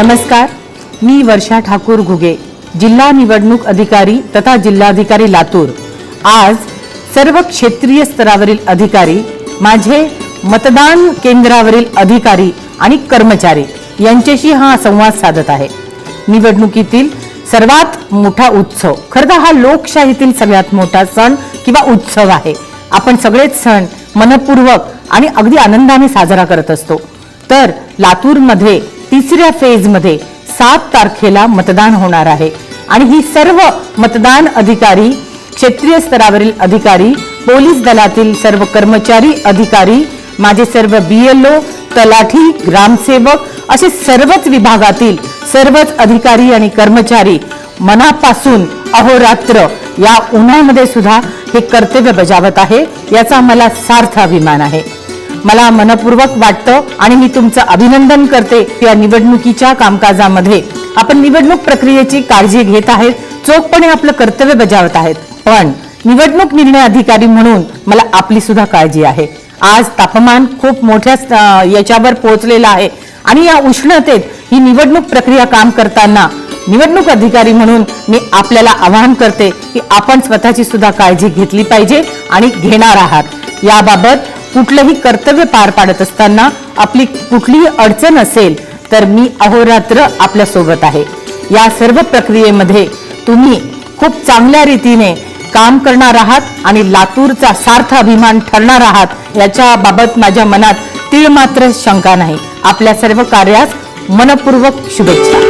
नमस्कार मी वर्षा ठाकूर घुगे जिल्हा निवडणूक अधिकारी तथा जिल्हाधिकारी लातूर. आज सर्व क्षेत्रीय स्तरावरील अधिकारी माझे मतदान केंद्रावरील अधिकारी आणि कर्मचारी यांच्याशी हा संवाद साधत आहे. निवडणुकीतील सर्वात मोठा उत्सव खरं तर हा लोकशाहीतील सगळ्यात मोठा सण किंवा उत्सव आहे. आपण सगळेच सण मनपूर्वक आणि अगदी आनंदाने साजरा करत असतो. तर लातूरमध्ये तिसऱ्या फेजमध्ये सात तारखेला मतदान होणार आहे. आणि ही सर्व मतदान अधिकारी क्षेत्रीय स्तरावरील अधिकारी पोलीस दलातील सर्व कर्मचारी अधिकारी माझे सर्व बी एल ओ तलाठी ग्रामसेवक असे सर्वच विभागातील सर्वच अधिकारी आणि कर्मचारी मनापासून अहोरात्र या उन्हामध्ये सुद्धा हे कर्तव्य बजावत आहे याचा मला सार्थ अभिमान आहे. मला मनपूर्वक वाटतं आणि मी तुमचं अभिनंदन करते या निवडणुकीच्या कामकाजामध्ये. आपण निवडणूक प्रक्रियेची काळजी घेत आहेत चोखपणे आपलं कर्तव्य बजावत आहेत. पण निवडणूक निर्णय अधिकारी म्हणून मला आपली सुद्धा काळजी आहे. आज तापमान खूप मोठ्या याच्यावर पोहोचलेलं आहे आणि या उष्णतेत ही निवडणूक प्रक्रिया काम करताना निवडणूक अधिकारी म्हणून मी आपल्याला आवाहन करते की आपण स्वतःची सुद्धा काळजी घेतली पाहिजे आणि घेणार आहात. याबाबत कुठलंही कर्तव्य पार पाडत असताना आपली कुठलीही अडचण असेल तर मी अहोरात्र आपल्यासोबत आहे. या सर्व प्रक्रियेमध्ये तुम्ही खूप चांगल्या रीतीने काम करणार आहात आणि लातूरचा सार्थ अभिमान ठरणार आहात याच्या बाबत माझ्या मनात तीळ मात्र शंका नाही. आपल्या सर्व कार्यास मनपूर्वक शुभेच्छा.